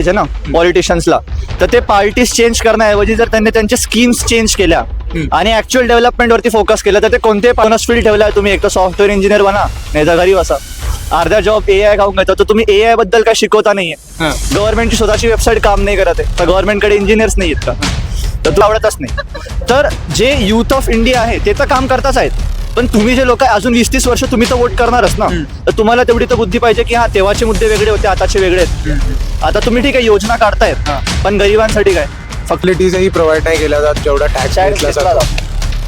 पाहिजे ना पॉलिटिशियन्सला तर ते पार्टीज चेंज करण्याऐवजी जर त्यांनी त्यांच्या स्कीम्स चेंज केल्या आणि ऍक्च्युअल डेव्हलपमेंट वरती फोकस केला तर ते कोणते पॉनस फील्ड ठेवलाय तुम्ही. एक तर सॉफ्टवेअर इंजिनियर बना नाही तर घरी बसा. अर्ध्या जॉब ए आय खाऊन घेतो. तर तुम्ही ए आयबद्दल काय शिकवता नाहीये. गव्हर्नमेंटची स्वतःची वेबसाईट काम नाही करत आहे. तर गव्हर्नमेंटकडे इंजिनियर्स नाही आहेत का? तर तुला आवडतच नाही. तर जे युथ ऑफ इंडिया आहे ते तर काम करताच आहेत. पण तुम्ही जे लोक अजून वीस तीस वर्ष तुम्ही तर वोट करणारच ना. तर तुम्हाला तेवढी तर बुद्धी पाहिजे की हा तेव्हाचे मुद्दे वेगळे होते आताचे वेगळे आहेत. आता तुम्ही ठीक आहे योजना काढतायत. हा. पण गरिबांसाठी काय? फॅसिलिटीजही प्रोव्हाइड नाही केल्या जात जेवढा टॅक्स घेतला जातो.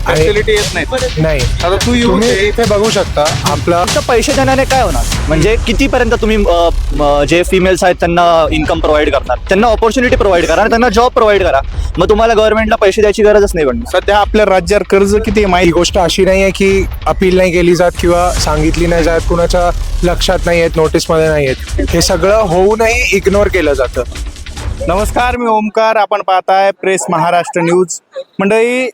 फॅसिलिटी येत नाही. नाही. आता तू येऊ तुम्ही इथे बघू शकता आपला पैसे देण्याने काय होणार? म्हणजे कितीपर्यंत तुम्ही अ, म, जे फिमेल्स आहेत त्यांना इन्कम प्रोव्हाइड करणार? त्यांना ऑपॉर्च्युनिटी प्रोव्हाइड करा आणि त्यांना जॉब प्रोव्हाइड करा. मग तुम्हाला गव्हर्नमेंटला पैसे द्यायची गरजच नाही पडणार. सध्या आपल्या राज्यावर कर्ज किती आहे माहिती? गोष्ट अशी नाही आहे की अपील नाही केली जात किंवा सांगितली नाही जात कुणाच्या लक्षात नाही येत नोटीसमध्ये नाही येत. हे सगळं होऊनही इग्नोर केलं जातं. नमस्कार मी ओमकार. आपण पाहताय प्रेस महाराष्ट्र न्यूज. मंडळी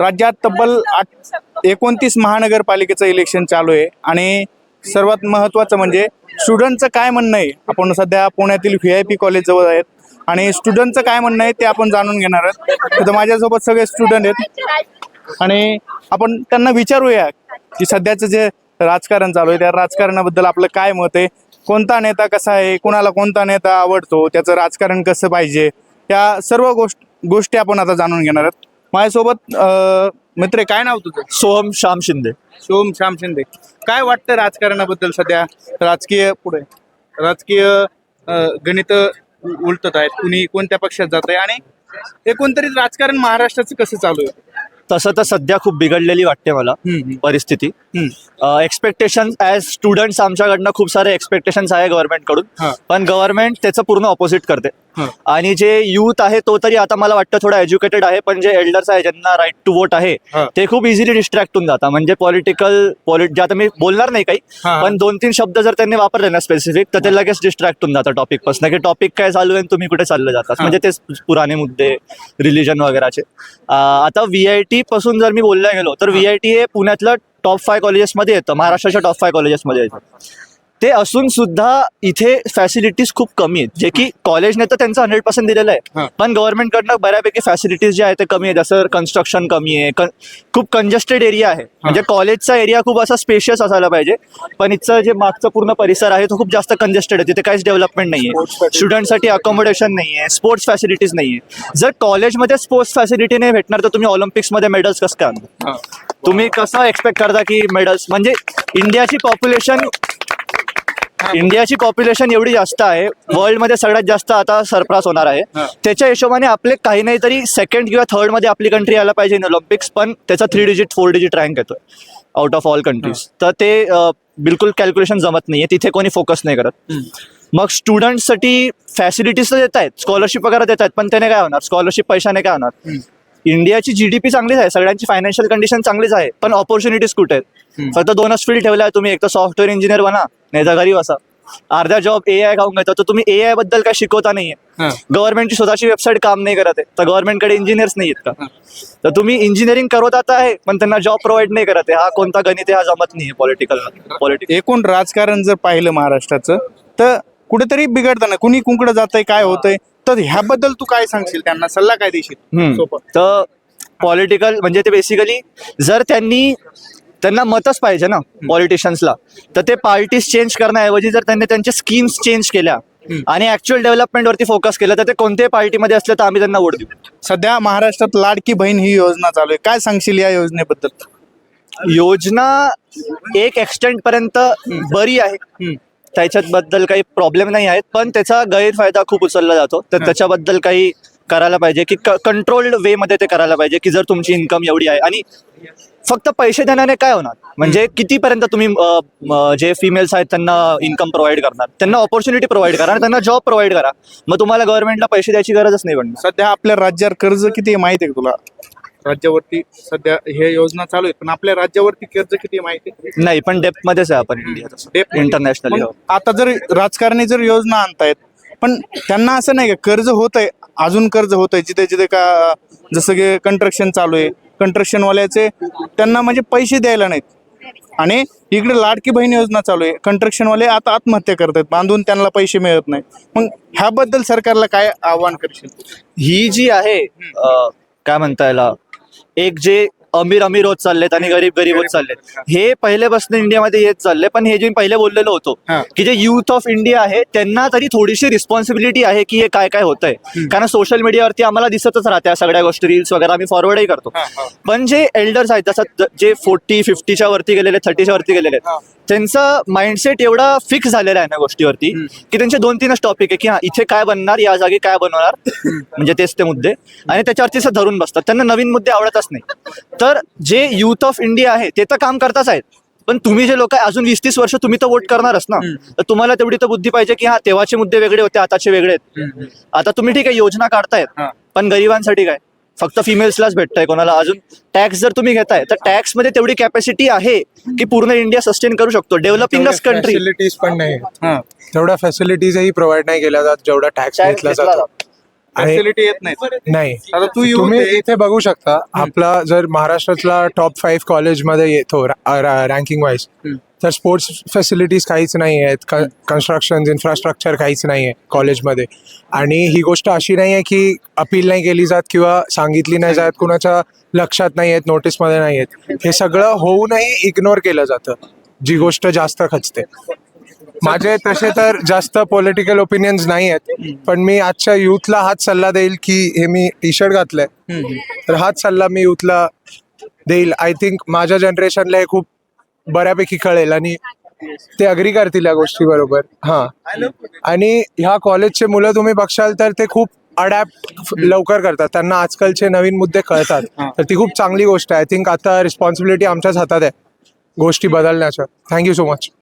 राज्यात तब्बल आठ एकोणतीस महानगरपालिकेचं इलेक्शन चालू आहे. आणि सर्वात महत्त्वाचं म्हणजे स्टुडंटचं काय म्हणणं आहे? आपण सध्या पुण्यातील व्ही आय पी कॉलेज जवळ आहेत. आणि स्टुडंटचं काय म्हणणं आहे ते आपण जाणून घेणार आहोत. तर माझ्यासोबत सगळे स्टुडंट आहेत. आणि आपण त्यांना विचारूया की सध्याचं जे राजकारण चालू आहे त्या राजकारणाबद्दल आपलं काय मत आहे? कोणता नेता कसा आहे? कोणाला कोणता नेता आवडतो? त्याचं राजकारण कसं पाहिजे? या सर्व गोष्ट गोष्टी आपण आता जाणून घेणार आहोत. माझ्यासोबत अं, मित्र आहे, काय नाव तुझं? सोहम श्याम शिंदे. सोम श्याम शिंदे. काय वाटतं राजकारणाबद्दल सध्या? राजकीय पुढे. राजकीय गणित उलटत आहेत. कुणी कोणत्या पक्षात जात आहे आणि एकंदरीत राजकारण महाराष्ट्राचं कसं चालू आहे? तसं तर सध्या खूप बिघडलेली वाटते मला हम्म, परिस्थिती. हम्म. एक्सपेक्टेशन ॲज स्टुडंट्स आमच्याकडनं खूप सारे एक्सपेक्टेशन्स आहे गव्हर्नमेंटकडून हा. पण गव्हर्नमेंट त्याचं पूर्ण ऑपोजिट करते. आणि जे युथ आहे तो तरी आता मला वाटतं थोडा एज्युकेटेड आहे पण जे एल्डर्स आहे ज्यांना राईट टू वोट आहे. ते खूप इझिली डिस्ट्रॅक्ट होऊन जातात. म्हणजे पॉलिटिकल पॉलिट जे आता मी बोलणार नाही काही. पण दोन तीन शब्द जर त्यांनी वापरले ना स्पेसिफिक तर ते लगेच डिस्ट्रॅक्ट होऊन जातं टॉपिकपासून. की टॉपिक काय चालू आहे तुम्ही कुठे चालले जातात. म्हणजे तेच पुराणे मुद्दे रिलीजन वगैरेचे. आता व्ही आय टी पासून जर मी बोलला गेलो तर व्ही आय टी हे पुण्यातलं टॉप फाय कॉलेजेसमध्ये येतं. महाराष्ट्राच्या टॉप फाय कॉलेजेसमध्ये येतं. ते असून सुद्धा इथे फॅसिलिटीज खूप कमी आहेत. जे की कॉलेजने तर त्यांचं हंड्रेड पर्सेंट दिलेलं. आहे. पण गव्हर्नमेंटकडनं बऱ्यापैकी फॅसिलिटीज जे आहे ते कमी आहे जसं कन्स्ट्रक्शन कमी आहे. खूप कंजेस्टेड एरिया आहे. म्हणजे कॉलेजचा एरिया खूप असा स्पेशियस असायला पाहिजे. पण इथचं जे मागचं पूर्ण परिसर आहे तो खूप जास्त कंजेस्टेड आहे. तिथे काहीच डेव्हलपमेंट नाही आहे स्टुडंटसाठी अकोमोडेशन नाही आहे स्पोर्ट्स फॅसिलिटीज नाही आहे जर कॉलेजमध्ये स्पोर्ट्स फॅसिलिटी नाही भेटणार तर तुम्ही ऑलिम्पिक्समध्ये मेडल्स कसं काय. तुम्ही कसं एक्सपेक्ट करता की मेडल्स म्हणजे इंडियाची पॉप्युलेशन इंडियाची पॉप्युलेशन एवढी जास्त आहे वर्ल्डमध्ये सगळ्यात जास्त आता सरप्रास होणार आहे. त्याच्या हिशोबाने आपले काही नाही तरी सेकंड किंवा थर्डमध्ये आपली कंट्री यायला पाहिजे इन ऑलिम्पिक्स पण त्याचा three digit four digit rank येतोय. आउट ऑफ ऑल कंट्रीज तर ते बिलकुल कॅल्क्युलेशन जमत नाहीये. तिथे कोणी फोकस नाही करत. मग स्टुडंटसाठी फॅसिलिटीज तर देत आहेत स्कॉलरशिप वगैरे देत आहेत पण त्याने काय होणार? स्कॉलरशिप पैशाने काय होणार? इंडियाची जीडीपी चांगलीच आहे सगळ्यांची फायनान्शियल कंडिशन चांगलीच आहे पण ऑपॉर्च्युनिटीज कुठे आहेत? फक्त दोनच फील्ड ठेवलाय तुम्ही. एक तर सॉफ्टवेअर इंजिनियर बना नाही तर घरी बसा अर्ध्या जॉब ए आय खाऊन घेतो. तर तुम्ही ए आयबद्दल काय शिकवता नाहीये. गव्हर्नमेंटची स्वतःची वेबसाईट काम नाही करत आहे. तर गव्हर्नमेंटकडे इंजिनियर्स नाही आहेत का? तर तुम्ही इंजिनिअरिंग करत आता आहे पण त्यांना जॉब प्रोव्हाइड नाही करत आहे. हा कोणता गणित आहे हा जमत नाही पॉलिटिकल पॉलिटिकल एकूण राजकारण जर पाहिलं महाराष्ट्राचं तर कुठेतरी बिघडताना कुणी कुंकडं जातंय काय होतंय? तर ह्याबद्दल तू काय सांगशील त्यांना? सल्ला काय देशील? तर पॉलिटिकल म्हणजे ते बेसिकली जर त्यांनी त्यांना मतच पाहिजे ना पॉलिटिशियन्सला तर ते पार्टीज चेंज करण्याऐवजी जर त्यांनी त्यांच्या स्कीम्स चेंज केल्या आणि ऍक्च्युअल डेव्हलपमेंट वरती फोकस केलं तर ते कोणत्याही पार्टीमध्ये असले तर आम्ही त्यांना वोट देऊ. सध्या महाराष्ट्रात लाडकी बहीण ही योजना चालू आहे. काय सांगशील या योजनेबद्दल? योजना एक एक्सटेंट पर्यंत बरी आहे. त्याच्यात बद्दल काही प्रॉब्लेम नाही आहेत पण त्याचा गैरफायदा खूप उचलला जातो. तर त्याच्याबद्दल काही करायला पाहिजे की कंट्रोल्ड वे मध्ये ते करायला पाहिजे की जर तुमची इन्कम एवढी आहे. आणि फक्त पैसे देण्याने काय होणार? म्हणजे कितीपर्यंत तुम्ही जे फिमेल्स आहेत त्यांना इन्कम प्रोव्हाइड करणार? त्यांना ऑपॉर्च्युनिटी प्रोव्हाइड करा आणि त्यांना जॉब प्रोव्हाइड करा. मग तुम्हाला गव्हर्नमेंटला पैसे द्यायची गरजच नाही पडणार सध्या आपल्या राज्यावर कर्ज किती आहे माहिती आहे का तुला? राज्यावरती सध्या हे योजना चालू आहे पण आपल्या राज्यावरती कर्ज किती माहिती नाही पण डेप्थ मध्येच आहे आपण इंडिया. इंटरनॅशनली मग आता जर राजकारणी जर योजना आणतायत पण त्यांना असं नाही का कर्ज होत आहे अजून कर्ज होत आहे जिथे जिथे का जसं की कंस्ट्रक्शन चालू आहे. कंट्रक्शनवाल्याचे त्यांना म्हणजे पैसे द्यायला नाहीत. आणि इकडे लाडकी बहीण योजना चालू आहे. कंस्ट्रक्शनवाले आता आत्महत्या करत आहेत बांधून त्यांना पैसे मिळत नाही मग ह्याबद्दल सरकारला काय आव्हान करशील? ही जी आहे काय म्हणता याला एक जे अमीर अमीर होत चाललेत आणि गरीब गरीब होत चाललेत. हे पहिल्यापासून इंडियामध्ये येत चालले पण हे जे मी पहिले बोललेलो होतो. की जे युथ ऑफ इंडिया आहे त्यांना तरी थोडीशी रिस्पॉन्सिबिलिटी आहे की हे काय काय होतंय. कारण सोशल मीडियावरती आम्हाला दिसतच राहते सगळ्या गोष्टी रील्स वगैरे आम्ही फॉरवर्डही करतो. पण जे एल्डर्स आहेत जसं ज- फोर्टी फिफ्टीच्या वरती गेलेले थर्टीच्या वरती गेलेले आहेत त्यांचं माइंडसेट एवढा फिक्स झालेला आहे ना गोष्टीवरती की त्यांचे दोन तीनच टॉपिक आहे की हा इथे काय बनणार या जागी काय बनवणार म्हणजे तेच ते मुद्दे. आणि त्याच्यावरती असं धरून बसतात. त्यांना नवीन मुद्दे आवडतच नाही. तर जे युथ ऑफ इंडिया आहे ते तर काम करताच आहेत. पण तुम्ही जे लोक आहे अजून वीस तीस वर्ष तुम्ही तर वोट करणारच ना. तर तुम्हाला तेवढी तर बुद्धी पाहिजे की हा तेव्हाचे मुद्दे वेगळे होते आताचे वेगळे आहेत. आता तुम्ही ठीक आहे योजना काढतायत. हा. पण गरिबांसाठी काय? फक्त फिमेल्सलाच भेटतंय कोणाला. अजून टॅक्स जर तुम्ही घेताय तर टॅक्समध्ये तेवढी कॅपॅसिटी आहे की पूर्ण इंडिया सस्टेन करू शकतो. डेव्हलपिंगच कंट्री फॅसिलिटीज पण नाही. हा. तेवढ्या फॅसिलिटीजही प्रोव्हाइड नाही केल्या जात जेवढा टॅक्स घेतला जातो. फॅसिलिटी येत नाही नाही. आता तू तुम्ही. इथे बघू शकता आपला जर महाराष्ट्रातला टॉप फाईव्ह कॉलेजमध्ये येतो रँकिंग वाईज तर स्पोर्ट्स फॅसिलिटीज काहीच नाही आहेत. कन्स्ट्रक्शन इन्फ्रास्ट्रक्चर काहीच नाही आहे कॉलेजमध्ये आणि ही गोष्ट अशी नाही आहे की अपील नाही केली जात किंवा सांगितली नाही जात कुणाच्या लक्षात नाही आहेत नोटीसमध्ये नाही आहेत. हे सगळं होऊनही इग्नोर केलं जातं जी गोष्ट जास्त खचते. माझे तसे तर जास्त पॉलिटिकल ओपिनियन्स नाही आहेत पण मी आजच्या युथला हाच सल्ला देईल की हे मी टी शर्ट घातलंय. तर हाच सल्ला मी युथला देईल. आय थिंक माझ्या जनरेशनला हे खूप बऱ्यापैकी कळेल आणि ते अग्री करतील या गोष्टी बरोबर. हा. आणि ह्या कॉलेजचे मुलं तुम्ही बघशाल तर ते खूप अडॅप्ट लवकर करतात. त्यांना आजकालचे नवीन मुद्दे कळतात. तर ती खूप चांगली गोष्ट आहे. आय थिंक आता रिस्पॉन्सिबिलिटी आमच्याच हातात आहे गोष्टी बदलण्याच्या थँक्यू सो मच